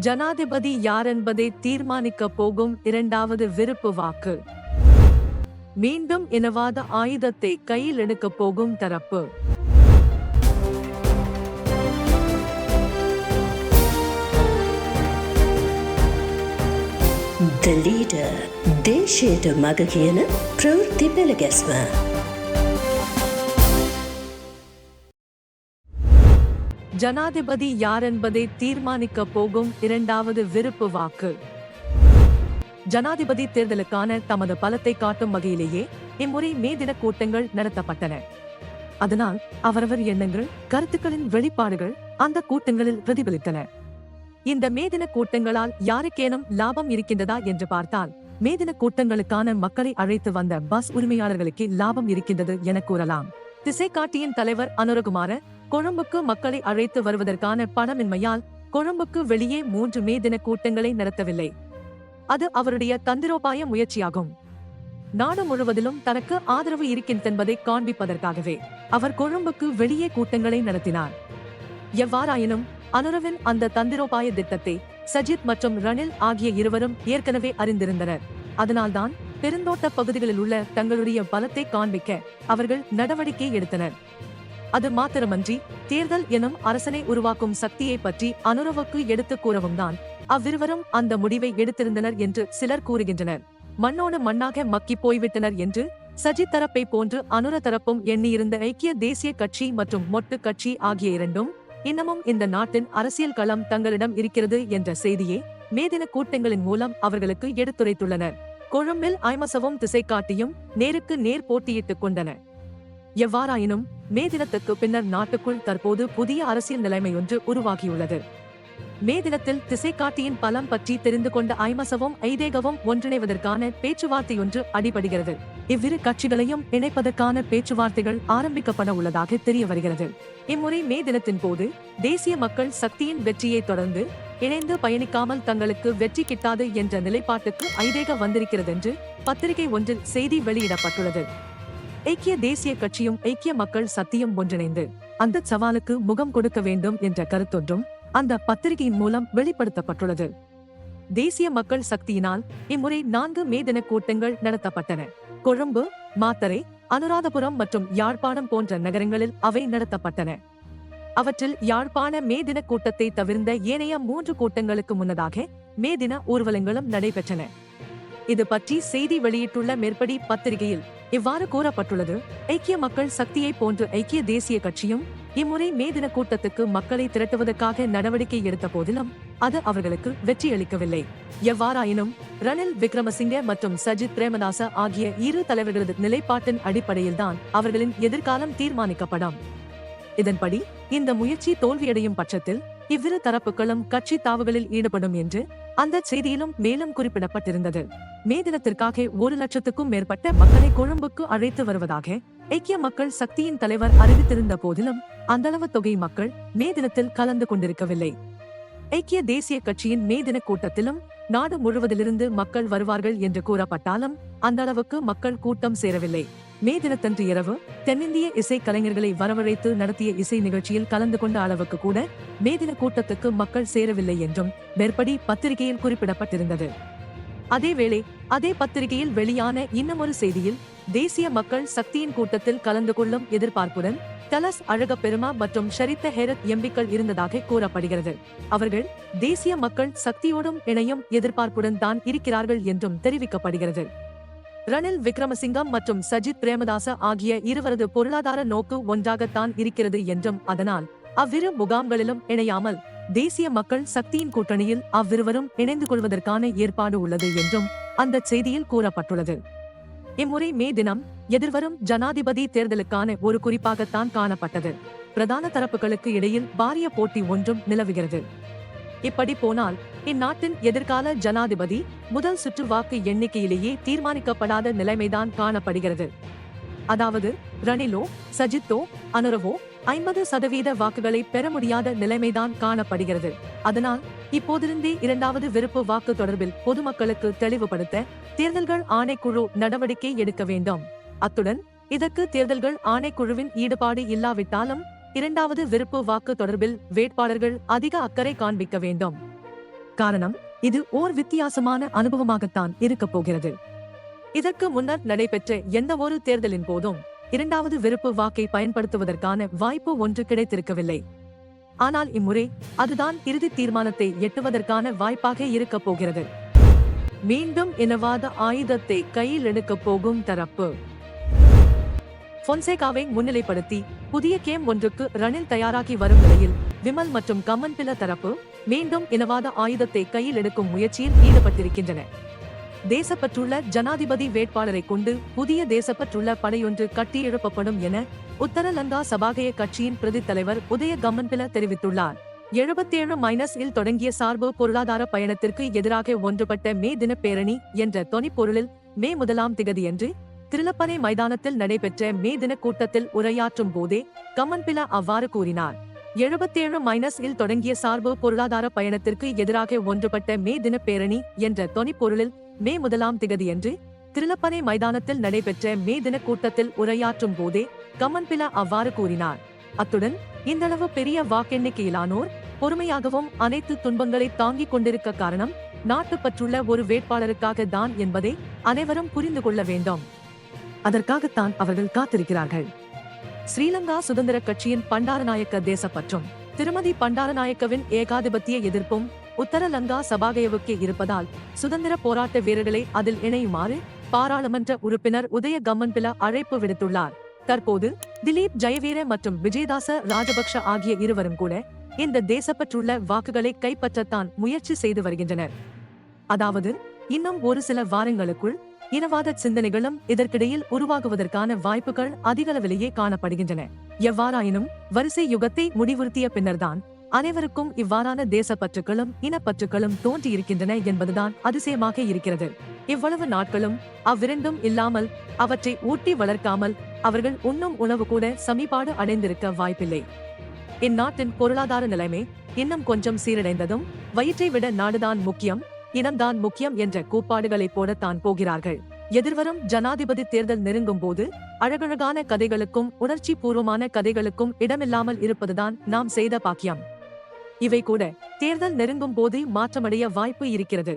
ஜனாதிபதி யாரென்பதை தீர்மானிக்க போகும் இரண்டாவது விருப்பு வாக்கு மீண்டும் இனவாத ஆயுதத்தை கையில் எடுக்கப் போகும் தரப்பு The leader, they share the. ஜனாதிபதி யாரென்பதை தீர்மானிக்க போகும் இரண்டாவது விருப்பு வாக்கு. ஜனாதிபதி தேர்தலுக்கான தமது பலத்தை காட்டும் வகையிலேயே இம்முறை மே தின கூட்டங்கள் நடத்தப்பட்டன. அதனால் அவரவர் எண்ணங்கள் கருத்துக்களின் வெளிப்பாடுகள் அந்த கூட்டங்களில் பிரதிபலித்தன. இந்த மேதின கூட்டங்களால் யாருக்கேனும் லாபம் இருக்கின்றதா என்று பார்த்தால் மேதின கூட்டங்களுக்கான மக்களை அழைத்து வந்த பஸ் உரிமையாளர்களுக்கு லாபம் இருக்கின்றது என கூறலாம். திசைக்காட்டியின் தலைவர் அனுரகுமார கொழும்புக்கு மக்களை அழைத்து வருவதற்கான பணமின்மையால் கொழும்புக்கு வெளியே மூன்று மே தின கூட்டங்களை நடத்தவில்லை. அது அவருடைய தந்திரோபாய முயற்சியாகும். நாடு முழுவதிலும் தனக்கு ஆதரவு இருக்கின்றென்பதை காண்பிப்பதற்காகவே அவர் கொழும்புக்கு வெளியே கூட்டங்களை நடத்தினார். எவ்வாறாயினும் அனுரவின் அந்த தந்திரோபாய திட்டத்தை சஜித் மற்றும் ரணில் ஆகிய இருவரும் ஏற்கனவே அறிந்திருந்தனர். அதனால்தான் பெருந்தோட்ட பகுதிகளில் உள்ள தங்களுடைய பலத்தை காண்பிக்க அவர்கள் நடவடிக்கை எடுத்தனர். அது மாத்திரமன்றி தேர்தல் எனும் அரசனை உருவாக்கும் சக்தியை பற்றி அனுரவுக்கு எடுத்துக் கூறவும் தான் அவ்விருவரும் அந்த முடிவை எடுத்திருந்தனர் என்று சிலர் கூறுகின்றனர். மண்ணோடு மண்ணாக மக்கி போய்விட்டனர் என்று சஜித் தரப்பை போன்று அனுர தரப்பும் எண்ணியிருந்த ஐக்கிய தேசிய கட்சி மற்றும் மொட்டு கட்சி ஆகிய இரண்டும் இன்னமும் இந்த நாட்டின் அரசியல் களம் தங்களிடம் இருக்கிறது என்ற செய்தியை மேதின கூட்டங்களின் மூலம் அவர்களுக்கு எடுத்துரைத்துள்ளனர். கொழும்பில் ஐமசவும் திசைக்காட்டியும் நேருக்கு நேர் போட்டியிட்டுக் கொண்டன. எவ்வாறாயினும் மே தினத்துக்கு பின்னர் நாட்டுக்குள் தற்போது புதிய அரசியல் நிலைமையொன்று உருவாகியுள்ளது. மே தினத்தில் திசைக்காட்டியின் பலம் பற்றி தெரிந்து கொண்ட ஐமசவும் ஐதேகவும் ஒன்றிணைவதற்கான பேச்சுவார்த்தையொன்று அடிபடுகிறது. இவ்விரு கட்சிகளையும் இணைப்பதற்கான பேச்சுவார்த்தைகள் ஆரம்பிக்கப்பட உள்ளதாக தெரிய வருகிறது. இம்முறை மே தினத்தின் போது தேசிய மக்கள் சக்தியின் வெற்றியை தொடர்ந்து இணைந்து பயணிக்காமல் தங்களுக்கு வெற்றி கிட்டாது என்ற நிலைப்பாட்டுக்கு ஐதேக வந்திருக்கிறதென்று பத்திரிகை ஒன்றில் செய்தி வெளியிடப்பட்டுள்ளது. ஐக்கிய தேசிய கட்சியும் ஐக்கிய மக்கள் சத்தியம் ஒன்றிணைந்து அந்த சவாலுக்கு முகம் கொடுக்க வேண்டும் என்ற கருத்தொன்றும் அந்த பத்திரிகையின் மூலம் வெளிப்படுத்தப்பட்டுள்ளது. தேசிய மக்கள் சக்தியினால் இம்முறை நான்கு மே தின கூட்டங்கள் நடத்தப்பட்டன. கொழும்பு மாத்தரை அனுராதபுரம் மற்றும் யாழ்ப்பாணம் போன்ற நகரங்களில் அவை நடத்தப்பட்டன. அவற்றில் யாழ்ப்பாண மே தின கூட்டத்தை தவிர்ந்த ஏனைய மூன்று கூட்டங்களுக்கு முன்னதாக மே தின ஊர்வலங்களும் நடைபெற்றன. இது பற்றி செய்தி வெளியிட்டுள்ள மேற்படி பத்திரிகையில் இவ்வாறு கூறப்பட்டுள்ளது ஐக்கிய மக்கள் சக்தியை போன்று ஐக்கிய தேசிய கட்சியும் இம்முறை மே தின கூட்டத்துக்கு மக்களை திரட்டுவதற்காக நடவடிக்கை எடுத்த போதிலும் அது அவர்களுக்கு வெற்றியளிக்கவில்லை எவ்வாறாயினும் ரணில் விக்ரமசிங்கே மற்றும் சஜித் பிரேமதாச ஆகிய இரு தலைவர்களது நிலைப்பாட்டின் அடிப்படையில்தான் அவர்களின் எதிர்காலம் தீர்மானிக்கப்படும். இதன்படி இந்த முயற்சி தோல்வியடையும் பட்சத்தில் இவ்விரு தரப்புகளும் கட்சி தாவுகளில் ஈடுபடும் என்று அந்த செய்தியிலும் மேலும் குறிப்பிடப்பட்டிருந்தது. மே தினத்திற்காக ஒரு லட்சத்துக்கும் மேற்பட்ட மக்களை கொழும்புக்கு அழைத்து வருவதாக ஐக்கிய மக்கள் சக்தியின் தலைவர் அறிவித்திருந்த போதிலும் அந்தளவு தொகை மக்கள் மே தினத்தில் கலந்து கொண்டிருக்கவில்லை. ஐக்கிய தேசிய கட்சியின் மே தின கூட்டத்திலும் நாடு முழுவதிலிருந்து மக்கள் வருவார்கள் என்று கூறப்பட்டாலும் அந்த அளவுக்கு மக்கள் கூட்டம் சேரவில்லை. மே தினத்தன்று இரவு தென்னிந்திய இசை கலைஞர்களை வரவழைத்து நடத்திய இசை நிகழ்ச்சியில் கலந்து கொண்ட அளவுக்கு கூட மே தின கூட்டத்துக்கு மக்கள் சேரவில்லை என்றும் மேற்படி பத்திரிகையில் குறிப்பிடப்பட்டிருந்தது. அதேவேளை அதே பத்திரிகையில் வெளியான இன்னமொரு செய்தியில் தேசிய மக்கள் சக்தியின் கூட்டத்தில் கலந்து கொள்ளும் எதிர்பார்ப்புடன் தலஸ் அழக பெருமா மற்றும் ஷரித்த ஹெரத் எம்பிக்கள் இருந்ததாக கூறப்படுகிறது. அவர்கள் தேசிய மக்கள் சக்தியோடும் இணையும் எதிர்பார்ப்புடன் தான் இருக்கிறார்கள் என்றும் தெரிவிக்கப்படுகிறது. ரணில் விக்ரமசிங்கம் மற்றும் சஜித் பிரேமதாச ஆகிய இருவரது பொருளாதார நோக்கு ஒன்றாகத்தான் இருக்கிறது என்றும் அதனால் அவ்விரு முகாம்களிலும் இணையாமல் தேசிய மக்கள் சக்தியின் கூட்டணியில் அவ்விருவரும் இணைந்து கொள்வதற்கான ஏற்பாடு உள்ளது என்றும் அந்த செய்தியில் கூறப்பட்டுள்ளது. இம்முறை மே தினம் எதிர்வரும் ஜனாதிபதி தேர்தலுக்கான ஒரு குறிப்பாகத்தான் காணப்பட்டது. பிரதான தரப்புகளுக்கு இடையில் பாரிய போட்டி ஒன்றும் நிலவுகிறது. இப்படி போனால் இந்நாட்டின் எதிர்கால ஜனாதிபதி முதல் சுற்று வாக்கு எண்ணிக்கையிலேயே தீர்மானிக்கப்படாத நிலைமைதான் காணப்படுகிறது. அதாவது ரணிலோ சஜித்தோ அனுரவோ ஐம்பது சதவீத வாக்குகளை பெற முடியாத நிலைமைதான் காணப்படுகிறது. அதனால் இப்போதிருந்தே இரண்டாவது விருப்பு வாக்கு தொடர்பில் பொதுமக்களுக்கு தெளிவுபடுத்த தேர்தல்கள் ஆணைக்குழு நடவடிக்கை எடுக்க வேண்டும். அத்துடன் இதற்கு தேர்தல்கள் ஆணைக்குழுவின் ஈடுபாடு இல்லாவிட்டாலும் இரண்டாவது விருப்பு வாக்கு தொடர்பில் வேட்பாளர்கள் அதிக அக்கறை காண்பிக்க வேண்டும். காரணம் இது ஓர் வித்தியாசமான அனுபவமாகத்தான் இருக்கப் போகிறது. இதற்கு முன்னர் நடைபெற்ற எந்த ஒரு தேர்தலின் போதும் இரண்டாவது விருப்பு வாக்கை பயன்படுத்துவதற்கான வாய்ப்பு ஒன்று கிடைத்திருக்கவில்லை. ஆனால் இம்முறை அதுதான் இறுதி தீர்மானத்தை எட்டுவதற்கான வாய்ப்பாக இருக்கப் போகிறது. மீண்டும் இனவாத ஆயுதத்தை கையில் எடுக்கப் போகும் தரப்பு. பொன்சேகாவை முன்னிலைப்படுத்தி புதிய கேம் ஒன்றுக்கு ரணில் தயாராகி வரும் நிலையில் விமல் மற்றும் கமன்பில தரப்பு மீண்டும் இனவாத ஆயுதத்தை கையில் எடுக்கும் முயற்சியில் ஈடுபட்டிருக்கின்றன. தேசப்பற்றுள்ள ஜனாதிபதி வேட்பாளரை கொண்டு புதிய தேசப்பற்றுள்ள படையொன்று கட்டி எழுப்பப்படும் என உத்தரலங்கா சபாகய கட்சியின் பிரதி தலைவர் உதய கம்மன்பில தெரிவித்துள்ளார். எழுபத்தேழு மைனஸ் இல் தொடங்கிய சார்பு பொருளாதார பயணத்திற்கு எதிராக ஒன்றுபட்ட மே தின பேரணி என்ற தொனிப்பொருளில் மே முதலாம் திகதியன்று திருலப்பனை மைதானத்தில் நடைபெற்ற மே தின கூட்டத்தில் உரையாற்றும் போதே கம்மன்பில அவ்வாறு கூறினார். எழுபத்தேழு மைனஸ் இல் தொடங்கிய சார்பு பொருளாதார பயணத்திற்கு எதிராக ஒன்றுபட்ட மே தின பேரணி என்ற தொனிப்பொருளில் மே முதலாம் திகதியன்று திருலப்பனை மைதானத்தில் நடைபெற்ற மே தின கூட்டத்தில் உரையாற்றும் போதே கம்மன்பில அவ்வாறு கூறினார். அத்துடன் இந்தளவு பெரிய வாக்கெண்ணிக்கையிலானோர் பொறுமையாகவும் அனைத்து துன்பங்களை தாங்கிக் கொண்டிருக்க காரணம் நாட்டுப்பற்றுள்ள ஒரு வேட்பாளருக்காக தான் என்பதை அனைவரும் புரிந்து கொள்ள வேண்டும். அதற்காகத்தான் அவர்கள் காத்திருக்கிறார்கள். ஸ்ரீலங்கா சுதந்திர கட்சியின் பண்டாரநாயக்க தேசப்பற்றும் திருமதி பண்டாரநாயக்கவின் ஏகாதிபத்திய எதிர்ப்பும் உத்தரலங்கா சபாகயவுக்கு இருப்பதால் சுதந்திர போராட்ட வீரர்களை அதில் இணையுமாறு பாராளுமன்ற உறுப்பினர் உதய கம்மன்பில அழைப்பு விடுத்துள்ளார். தற்போது திலீப் ஜெயவீர மற்றும் விஜயதாச ராஜபக்ஷ ஆகிய இருவரும் கூட இந்த தேசப்பற்றுள்ள வாக்குகளை கைப்பற்றத்தான் முயற்சி செய்து வருகின்றனர். அதாவது இன்னும் ஒரு சில வாரங்களுக்குள் இனவாத சிந்தனைகளும் இதற்கிடையில் உருவாகுவதற்கான வாய்ப்புகள் அதிகளவிலேயே காணப்படுகின்றன. எவ்வாறாயினும் வரிசை யுகத்தை முடிவுறுத்திய பின்னர்தான் அனைவருக்கும் இவ்வாறான தேசப்பற்றுகளும் இனப்பற்றுகளும் தோன்றியிருக்கின்றன என்பதுதான் அதிசயமாக இருக்கிறது. இவ்வளவு நாட்களும் அவ்விரண்டும் இல்லாமல் அவற்றை ஊட்டி வளர்க்காமல் அவர்கள் உண்ணும் உணவு கூட சமிபாடு அடைந்திருக்க வாய்ப்பில்லை. இந்நாட்டின் பொருளாதார நிலைமை இன்னும் கொஞ்சம் சீரடைந்ததும் வயிற்றை விட நாடுதான் முக்கியம் இனம்தான் முக்கியம் என்ற கூப்பாடுகளை தான் போகிறார்கள். எதிர்வரும் ஜனாதிபதி தேர்தல் நெருங்கும் போது அழகழகான கதைகளுக்கும் உணர்ச்சி பூர்வமான கதைகளுக்கும் இடமில்லாமல் இருப்பதுதான் நாம் செய்த பாக்கியம். இவை கூட தேர்தல் நெருங்கும் போதே மாற்றமடைய வாய்ப்பு இருக்கிறது.